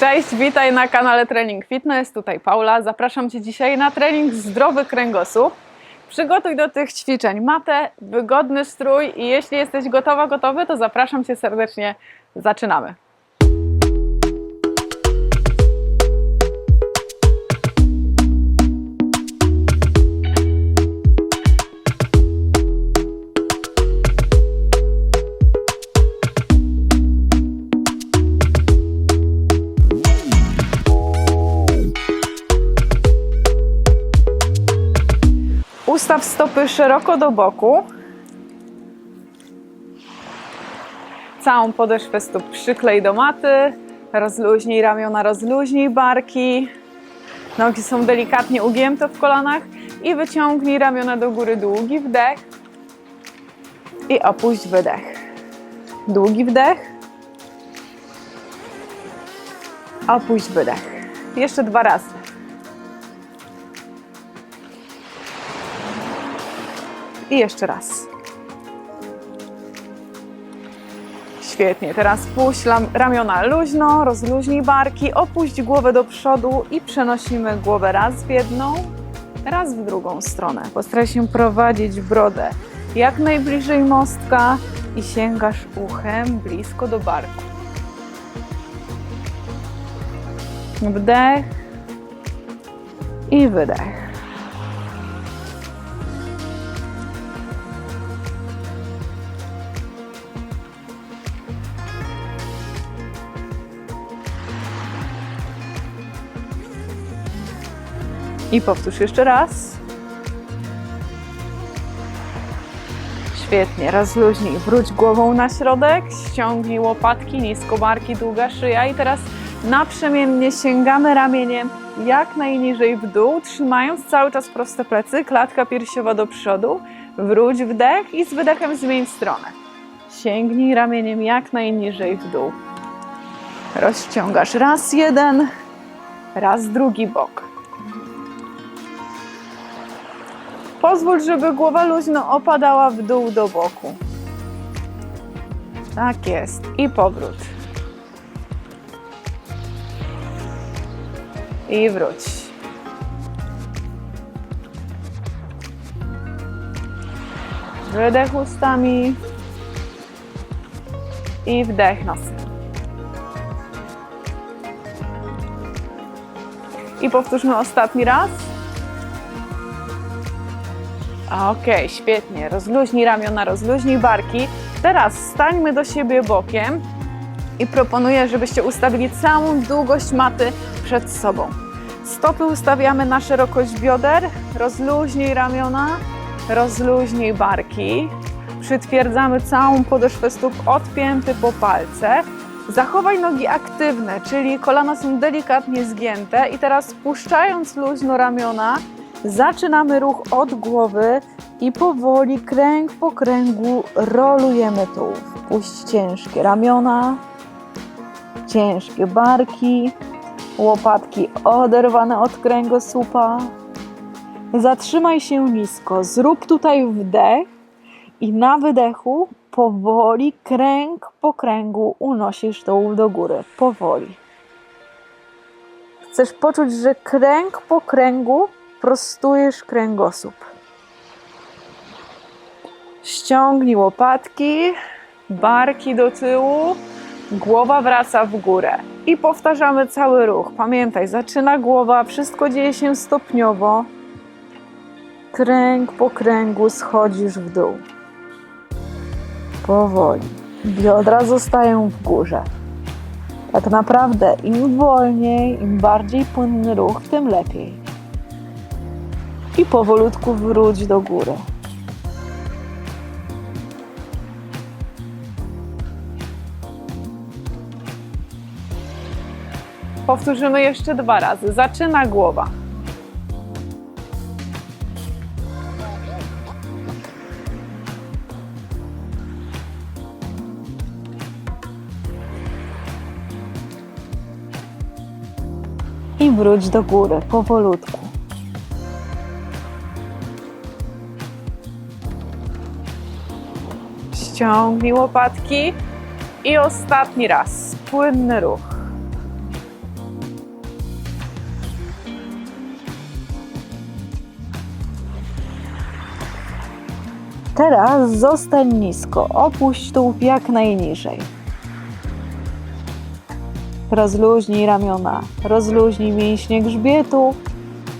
Cześć, witaj na kanale Trening Fitness. Tutaj Paula. Zapraszam Cię dzisiaj na trening zdrowy kręgosłup. Przygotuj do tych ćwiczeń matę, wygodny strój i jeśli jesteś gotowa, gotowy, to zapraszam Cię serdecznie. Zaczynamy. Ustaw stopy szeroko do boku. Całą podeszwę stóp przyklej do maty. Rozluźnij ramiona, rozluźnij barki. Nogi są delikatnie ugięte w kolanach i wyciągnij ramiona do góry. Długi wdech i opuść wydech. Długi wdech. Opuść wydech. Jeszcze dwa razy. I jeszcze raz. Świetnie, teraz puść ramiona luźno, rozluźnij barki, opuść głowę do przodu i przenosimy głowę raz w jedną, raz w drugą stronę. Postaraj się prowadzić brodę jak najbliżej mostka i sięgasz uchem blisko do barku. Wdech i wydech. I powtórz jeszcze raz. Świetnie, rozluźnij. Wróć głową na środek, ściągnij łopatki, nisko barki, długa szyja i teraz naprzemiennie sięgamy ramieniem jak najniżej w dół, trzymając cały czas proste plecy, klatka piersiowa do przodu. Wróć wdech i z wydechem zmień stronę. Sięgnij ramieniem jak najniżej w dół. Rozciągasz raz jeden, raz drugi bok. Pozwól, żeby głowa luźno opadała w dół do boku. Tak jest. I powrót. I wróć. Wydech ustami. I wdech nosem. I powtórzmy ostatni raz. Okej, świetnie. Rozluźnij ramiona, rozluźnij barki. Teraz stańmy do siebie bokiem i proponuję, żebyście ustawili całą długość maty przed sobą. Stopy ustawiamy na szerokość bioder, rozluźnij ramiona, rozluźnij barki. Przytwierdzamy całą podeszwę stóp od pięty po palce. Zachowaj nogi aktywne, czyli kolana są delikatnie zgięte i teraz spuszczając luźno ramiona, Zaczynamy ruch od głowy i powoli, kręg po kręgu, rolujemy tułów. Puść ciężkie ramiona, ciężkie barki, łopatki oderwane od kręgosłupa. Zatrzymaj się nisko, zrób tutaj wdech i na wydechu powoli, kręg po kręgu unosisz tułów do góry. Powoli. Chcesz poczuć, że kręg po kręgu prostujesz kręgosłup. Ściągnij łopatki, barki do tyłu, głowa wraca w górę. I powtarzamy cały ruch. Pamiętaj, zaczyna głowa, wszystko dzieje się stopniowo. Kręg po kręgu schodzisz w dół. Powoli. Biodra zostają w górze. Tak naprawdę im wolniej, im bardziej płynny ruch, tym lepiej i powolutku wróć do góry. Powtórzymy jeszcze dwa razy. Zaczyna głowa. I wróć do góry powolutku. ściągnij łopatki i ostatni raz, płynny ruch. Teraz zostań nisko, opuść tułów jak najniżej. Rozluźnij ramiona, rozluźnij mięśnie grzbietu,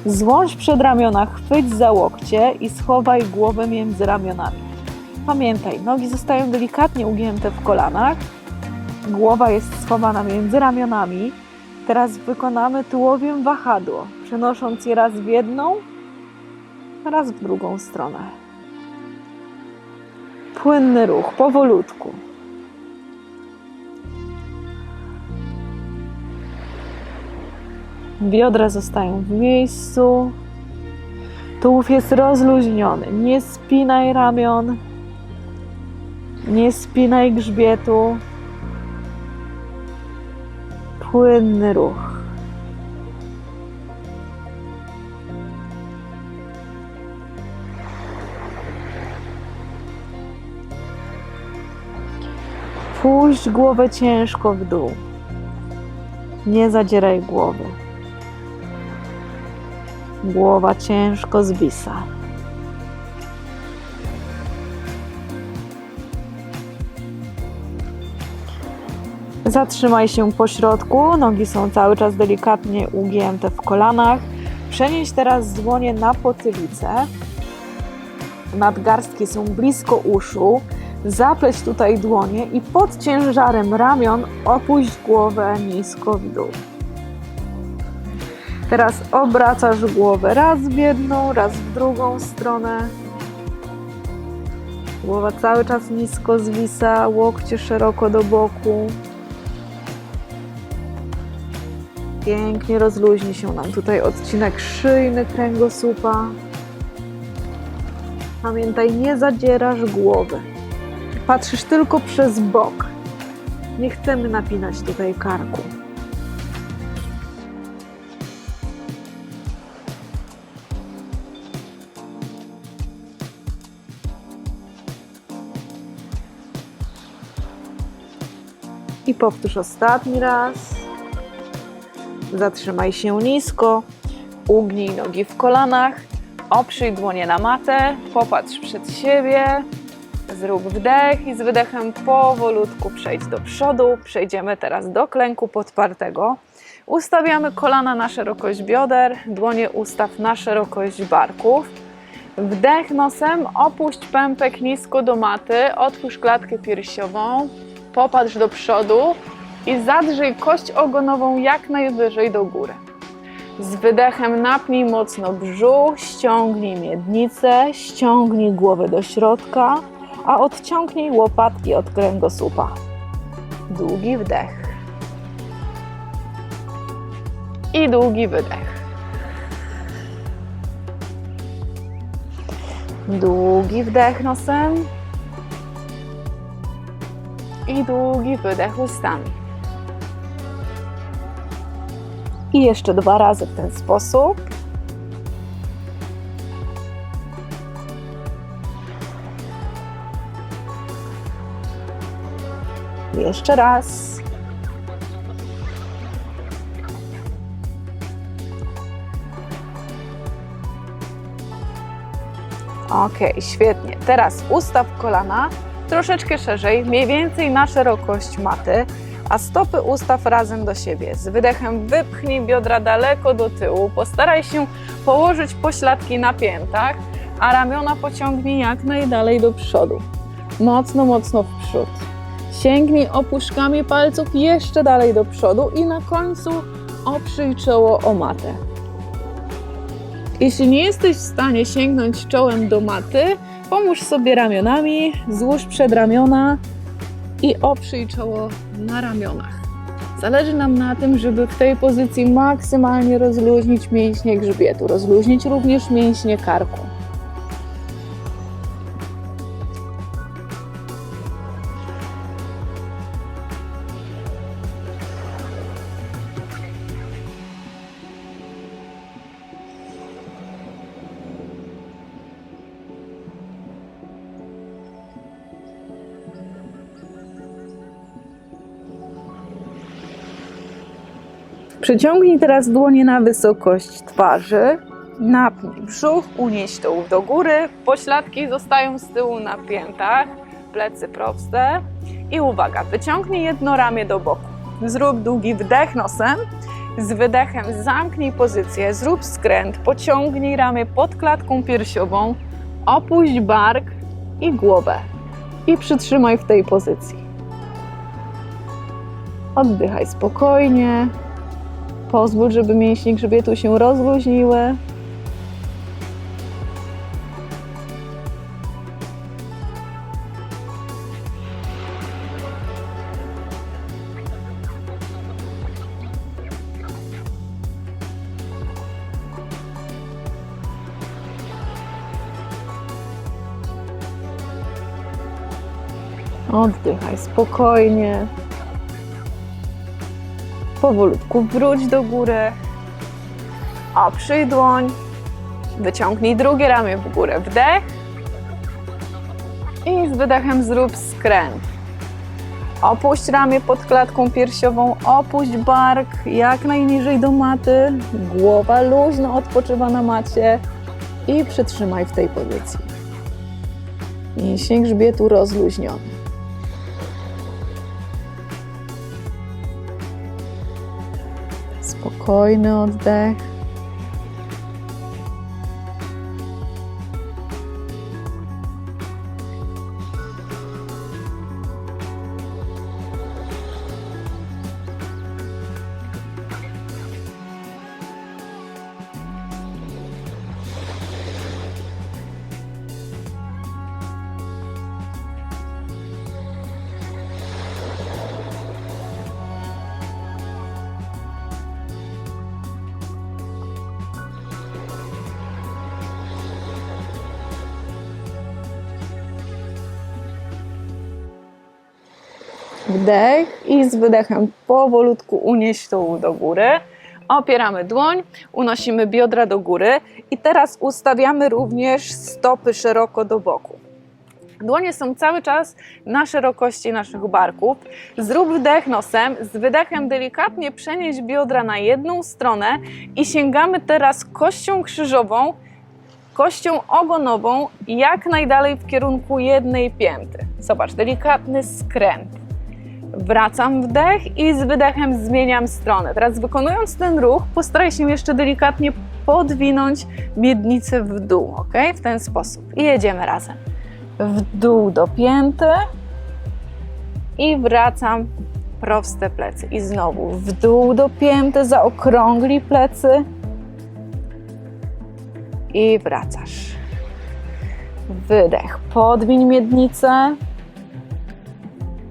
Złącz przed ramiona, chwyć za łokcie i schowaj głowę między ramionami. Pamiętaj, nogi zostają delikatnie ugięte w kolanach, głowa jest schowana między ramionami. Teraz wykonamy tułowiem wahadło, przenosząc je raz w jedną, raz w drugą stronę. Płynny ruch, powolutku. Biodra zostają w miejscu. Tułów jest rozluźniony. Nie spinaj ramion. Nie spinaj grzbietu. Płynny ruch. Puść głowę ciężko w dół. Nie zadzieraj głowy. Głowa ciężko zwisa. Zatrzymaj się po środku, nogi są cały czas delikatnie ugięte w kolanach. Przenieś teraz dłonie na potylicę. Nadgarstki są blisko uszu. Zapleć tutaj dłonie i pod ciężarem ramion opuść głowę nisko w dół. Teraz obracasz głowę raz w jedną, raz w drugą stronę. Głowa cały czas nisko zwisa, łokcie szeroko do boku. Pięknie rozluźni się nam tutaj odcinek szyjny kręgosłupa. Pamiętaj, nie zadzierasz głowy. Patrzysz tylko przez bok. Nie chcemy napinać tutaj karku. I powtórz ostatni raz. Zatrzymaj się nisko, ugnij nogi w kolanach, oprzyj dłonie na matę, popatrz przed siebie, zrób wdech i z wydechem powolutku przejdź do przodu. Przejdziemy teraz do klęku podpartego. Ustawiamy kolana na szerokość bioder, dłonie ustaw na szerokość barków. Wdech nosem, opuść pępek nisko do maty, otwórz klatkę piersiową, popatrz do przodu i zadrzyj kość ogonową jak najwyżej do góry. Z wydechem napnij mocno brzuch, ściągnij miednicę, ściągnij głowę do środka, a odciągnij łopatki od kręgosłupa. Długi wdech. I długi wydech. Długi wdech nosem i długi wydech ustami. I jeszcze dwa razy w ten sposób. Jeszcze raz. Ok, świetnie. Teraz ustaw kolana troszeczkę szerzej, mniej więcej na szerokość maty, a stopy ustaw razem do siebie. Z wydechem wypchnij biodra daleko do tyłu. Postaraj się położyć pośladki na piętach, a ramiona pociągnij jak najdalej do przodu. Mocno, mocno w przód. Sięgnij opuszkami palców jeszcze dalej do przodu i na końcu oprzyj czoło o matę. Jeśli nie jesteś w stanie sięgnąć czołem do maty, pomóż sobie ramionami, złóż przedramiona i oprzyj czoło na ramionach. Zależy nam na tym, żeby w tej pozycji maksymalnie rozluźnić mięśnie grzbietu, rozluźnić również mięśnie karku. Przyciągnij teraz dłonie na wysokość twarzy. Napnij brzuch, unieś tułów do góry, pośladki zostają z tyłu na piętach, plecy proste. I uwaga, wyciągnij jedno ramię do boku. Zrób długi wdech nosem, z wydechem zamknij pozycję, zrób skręt, pociągnij ramię pod klatką piersiową, opuść bark i głowę i przytrzymaj w tej pozycji. Oddychaj spokojnie. Pozwól, żeby mięśnie grzbietu się rozluźniły. Oddychaj spokojnie. Powolutku wróć do góry. Oprzyj dłoń. Wyciągnij drugie ramię w górę. Wdech. I z wydechem zrób skręt. Opuść ramię pod klatką piersiową, opuść bark jak najniżej do maty. Głowa luźno odpoczywa na macie i przytrzymaj w tej pozycji. Mięsień grzbietu rozluźniony. Spokojny oddech. Wdech i z wydechem powolutku unieś tułów do góry. Opieramy dłoń, unosimy biodra do góry i teraz ustawiamy również stopy szeroko do boku. Dłonie są cały czas na szerokości naszych barków. Zrób wdech nosem, z wydechem delikatnie przenieś biodra na jedną stronę i sięgamy teraz kością krzyżową, kością ogonową jak najdalej w kierunku jednej pięty. Zobacz, delikatny skręt. Wracam wdech i z wydechem zmieniam stronę. Teraz wykonując ten ruch, postaraj się jeszcze delikatnie podwinąć miednicę w dół, ok? W ten sposób. I jedziemy razem. W dół do pięty i wracam proste plecy. I znowu w dół do pięty, zaokrągli plecy i wracasz. Wydech, podwiń miednicę.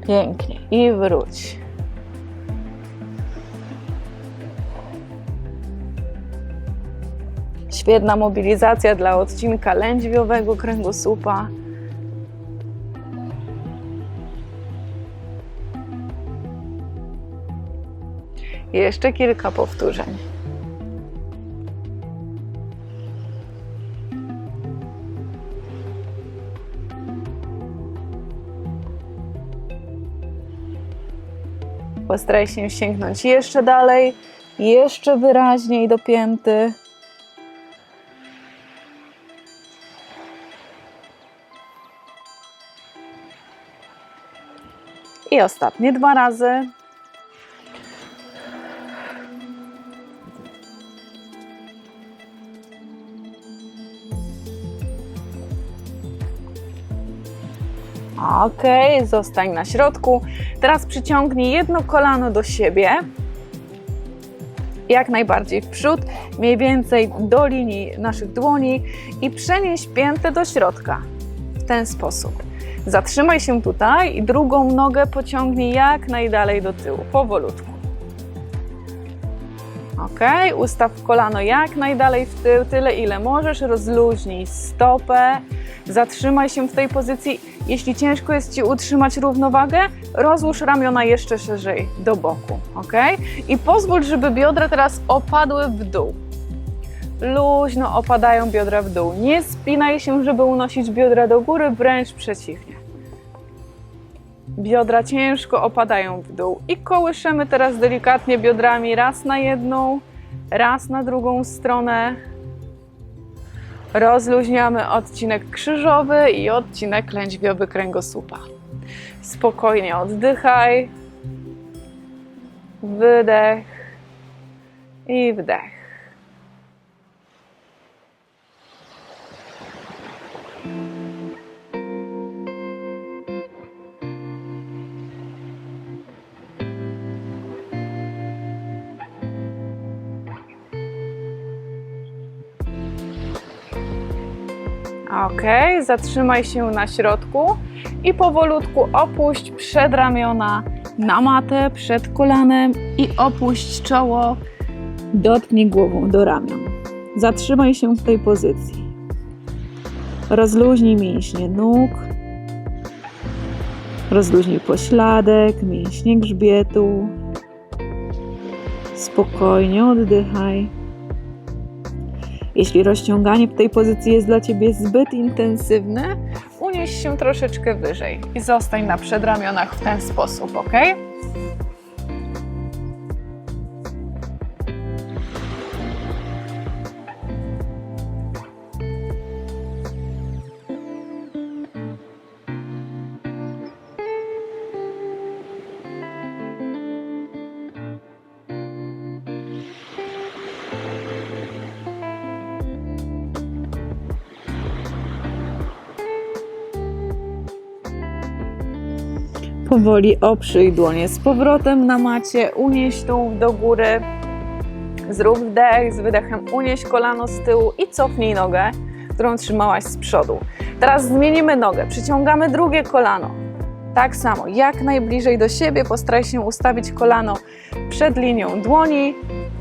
Pięknie. I wróć. Świetna mobilizacja dla odcinka lędźwiowego kręgosłupa. Jeszcze kilka powtórzeń. Postaraj się sięgnąć jeszcze dalej, jeszcze wyraźniej do pięty. I ostatnie dwa razy. Ok, zostań na środku. Teraz przyciągnij jedno kolano do siebie. Jak najbardziej w przód, mniej więcej do linii naszych dłoni i przenieś piętę do środka. W ten sposób. Zatrzymaj się tutaj i drugą nogę pociągnij jak najdalej do tyłu, powolutku. Ok, ustaw kolano jak najdalej w tył, tyle ile możesz, rozluźnij stopę, zatrzymaj się w tej pozycji. Jeśli ciężko jest Ci utrzymać równowagę, rozłóż ramiona jeszcze szerzej do boku, ok? I pozwól, żeby biodra teraz opadły w dół. Luźno opadają biodra w dół. Nie spinaj się, żeby unosić biodra do góry, wręcz przeciwnie. Biodra ciężko opadają w dół i kołyszemy teraz delikatnie biodrami raz na jedną, raz na drugą stronę. Rozluźniamy odcinek krzyżowy i odcinek lędźwiowy kręgosłupa. Spokojnie oddychaj. Wydech i wdech. Ok, zatrzymaj się na środku i powolutku opuść przedramiona na matę przed kolanem i opuść czoło. Dotknij głową do ramion. Zatrzymaj się w tej pozycji. Rozluźnij mięśnie nóg. Rozluźnij pośladek, mięśnie grzbietu. Spokojnie oddychaj. Jeśli rozciąganie w tej pozycji jest dla Ciebie zbyt intensywne, unieś się troszeczkę wyżej i zostań na przedramionach w ten sposób, ok? Powoli oprzyj dłonie z powrotem na macie, unieś tułów do góry, zrób wdech, z wydechem unieś kolano z tyłu i cofnij nogę, którą trzymałaś z przodu. Teraz zmienimy nogę, przyciągamy drugie kolano. Tak samo, jak najbliżej do siebie, postaraj się ustawić kolano przed linią dłoni,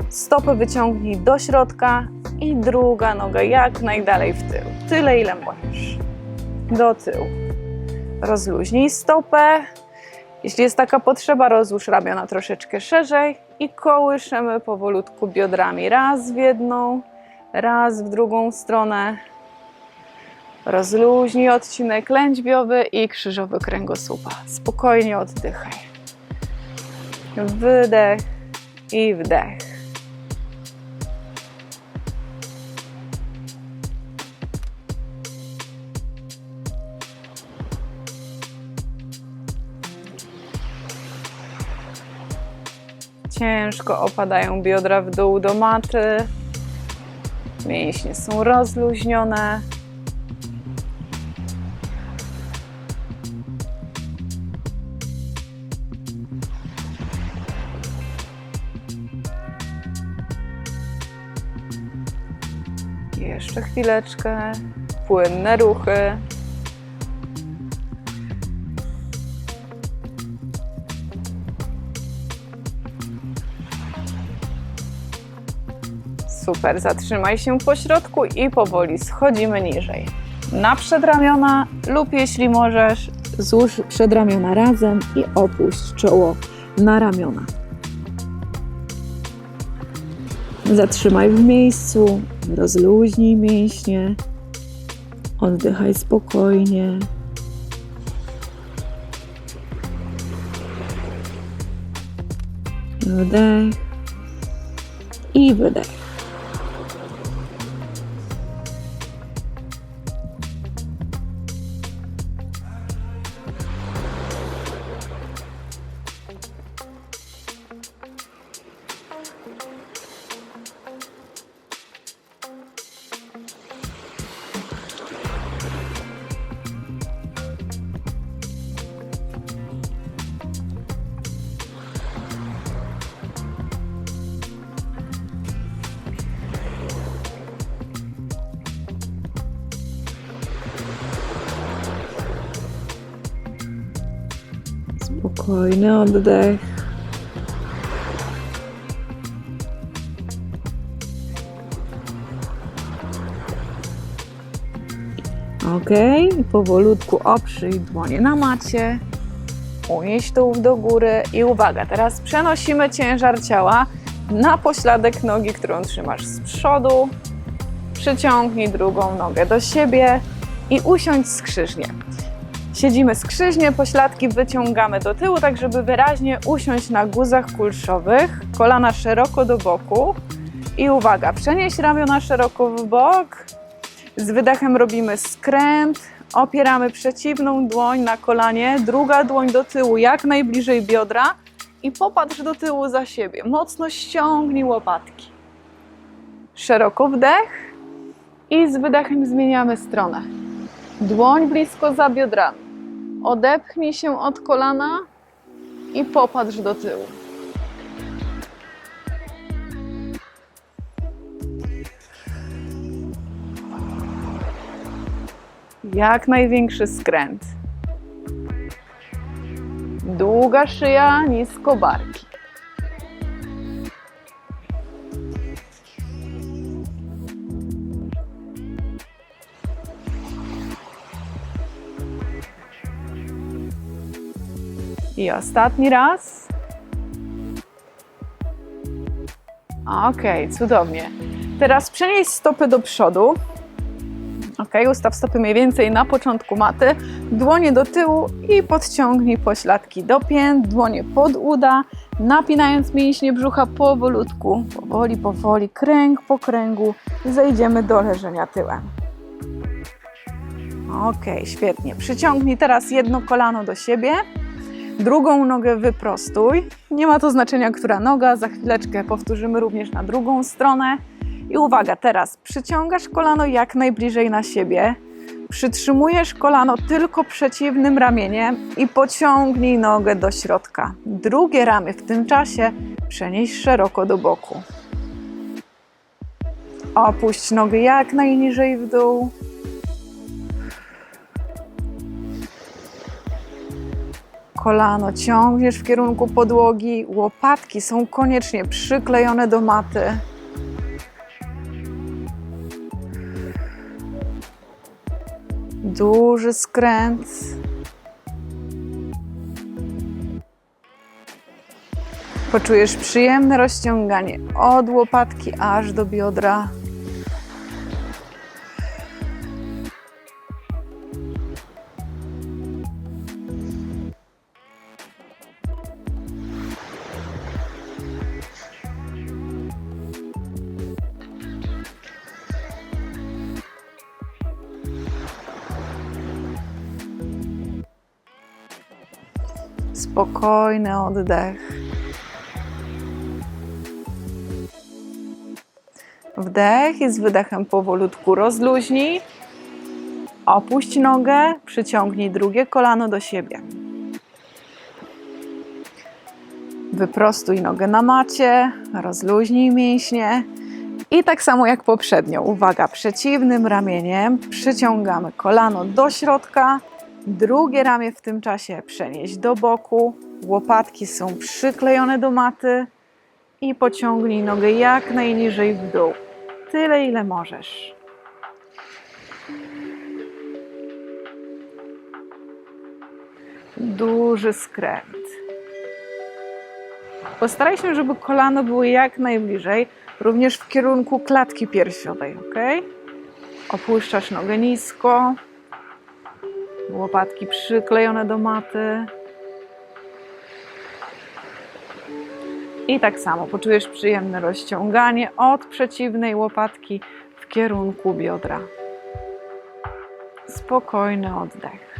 stopy wyciągnij do środka i druga noga jak najdalej w tył. Tyle, ile możesz. Do tyłu. Rozluźnij stopę, jeśli jest taka potrzeba, rozłóż ramiona troszeczkę szerzej i kołyszemy powolutku biodrami. Raz w jedną, raz w drugą stronę. Rozluźnij odcinek lędźwiowy i krzyżowy kręgosłupa. Spokojnie oddychaj. Wydech i wdech. Ciężko opadają biodra w dół do maty. Mięśnie są rozluźnione. Jeszcze chwileczkę. Płynne ruchy. Super, zatrzymaj się po środku i powoli schodzimy niżej. Na przedramiona lub jeśli możesz, złóż przedramiona razem i opuść czoło na ramiona. Zatrzymaj w miejscu, rozluźnij mięśnie, oddychaj spokojnie. Wdech i wydech. Spokojny oddech. Ok, powolutku oprzyj dłonie na macie, unieś tułów do góry i uwaga, teraz przenosimy ciężar ciała na pośladek nogi, którą trzymasz z przodu. Przyciągnij drugą nogę do siebie i usiądź skrzyżnie. Siedzimy skrzyżnie, pośladki wyciągamy do tyłu, tak żeby wyraźnie usiąść na guzach kulszowych, kolana szeroko do boku. I uwaga, przenieś ramiona szeroko w bok Z wydechem robimy skręt, opieramy przeciwną dłoń na kolanie, druga dłoń do tyłu, jak najbliżej biodra i popatrz do tyłu za siebie. Mocno ściągnij łopatki. Szeroko wdech i z wydechem zmieniamy stronę. Dłoń blisko za biodrami. Odepchnij się od kolana i popatrz do tyłu. Jak największy skręt. Długa szyja, nisko barki. I ostatni raz. Okej, cudownie. Teraz przenieś stopy do przodu. Ok, ustaw stopy mniej więcej na początku maty, dłonie do tyłu i podciągnij pośladki do pięt, dłonie pod uda, napinając mięśnie brzucha powolutku, powoli, powoli, kręg po kręgu, zejdziemy do leżenia tyłem. Ok, świetnie. Przyciągnij teraz jedno kolano do siebie, drugą nogę wyprostuj. Nie ma to znaczenia, która noga, za chwileczkę powtórzymy również na drugą stronę. I uwaga, teraz przyciągasz kolano jak najbliżej na siebie, przytrzymujesz kolano tylko przeciwnym ramieniem i pociągnij nogę do środka. Drugie ramię w tym czasie przenieś szeroko do boku. Opuść nogę jak najniżej w dół. Kolano ciągniesz w kierunku podłogi, łopatki są koniecznie przyklejone do maty. Duży skręt. Poczujesz przyjemne rozciąganie od łopatki aż do biodra. Spokojny oddech. Wdech i z wydechem powolutku rozluźnij. Opuść nogę, przyciągnij drugie kolano do siebie. Wyprostuj nogę na macie, rozluźnij mięśnie. I tak samo jak poprzednio, uwaga, przeciwnym ramieniem przyciągamy kolano do środka, drugie ramię w tym czasie przenieść do boku, łopatki są przyklejone do maty i pociągnij nogę jak najniżej w dół. Tyle, ile możesz. Duży skręt. Postaraj się, żeby kolano było jak najbliżej, również w kierunku klatki piersiowej, ok? Opuszczasz nogę nisko, łopatki przyklejone do maty. I tak samo poczujesz przyjemne rozciąganie od przeciwnej łopatki w kierunku biodra. Spokojny oddech.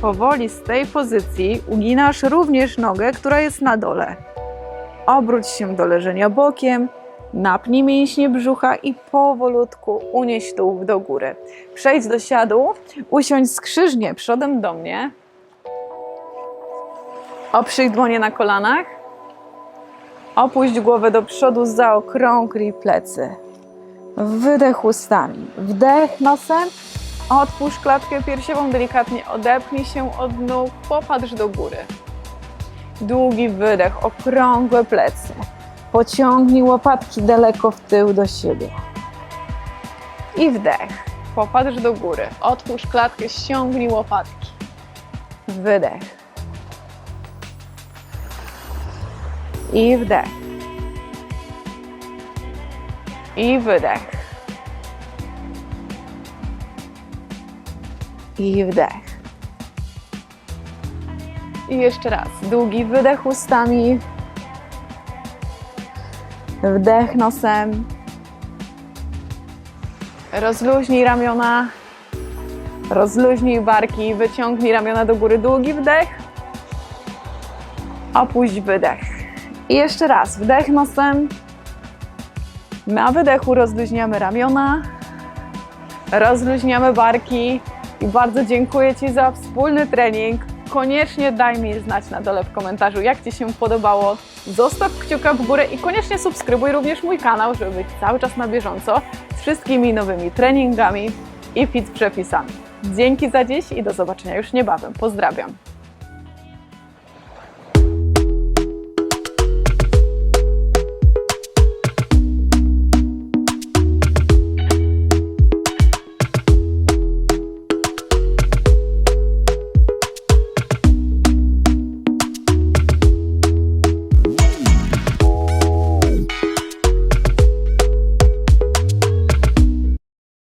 Powoli z tej pozycji uginasz również nogę, która jest na dole. Obróć się do leżenia bokiem, napnij mięśnie brzucha i powolutku unieś tułów do góry. Przejdź do siadu, usiądź skrzyżnie przodem do mnie. Oprzyj dłonie na kolanach. Opuść głowę do przodu, zaokrąglij plecy. Wydech ustami. Wdech nosem. Otwórz klatkę piersiową, delikatnie odepnij się od nóg, popatrz do góry. Długi wydech, okrągłe plecy. Pociągnij łopatki daleko w tył do siebie. I wdech. Popatrz do góry. Otwórz klatkę, ściągnij łopatki. Wydech. I wdech. I wydech. I wdech. I jeszcze raz. Długi wydech ustami. Wdech nosem. Rozluźnij ramiona. Rozluźnij barki. Wyciągnij ramiona do góry. Długi wdech. Opuść wydech. I jeszcze raz. Wdech nosem. Na wydechu rozluźniamy ramiona. Rozluźniamy barki. I bardzo dziękuję Ci za wspólny trening. Koniecznie daj mi znać na dole w komentarzu, jak Ci się podobało. Zostaw kciuka w górę i koniecznie subskrybuj również mój kanał, żeby być cały czas na bieżąco z wszystkimi nowymi treningami i fit przepisami. Dzięki za dziś i do zobaczenia już niebawem. Pozdrawiam.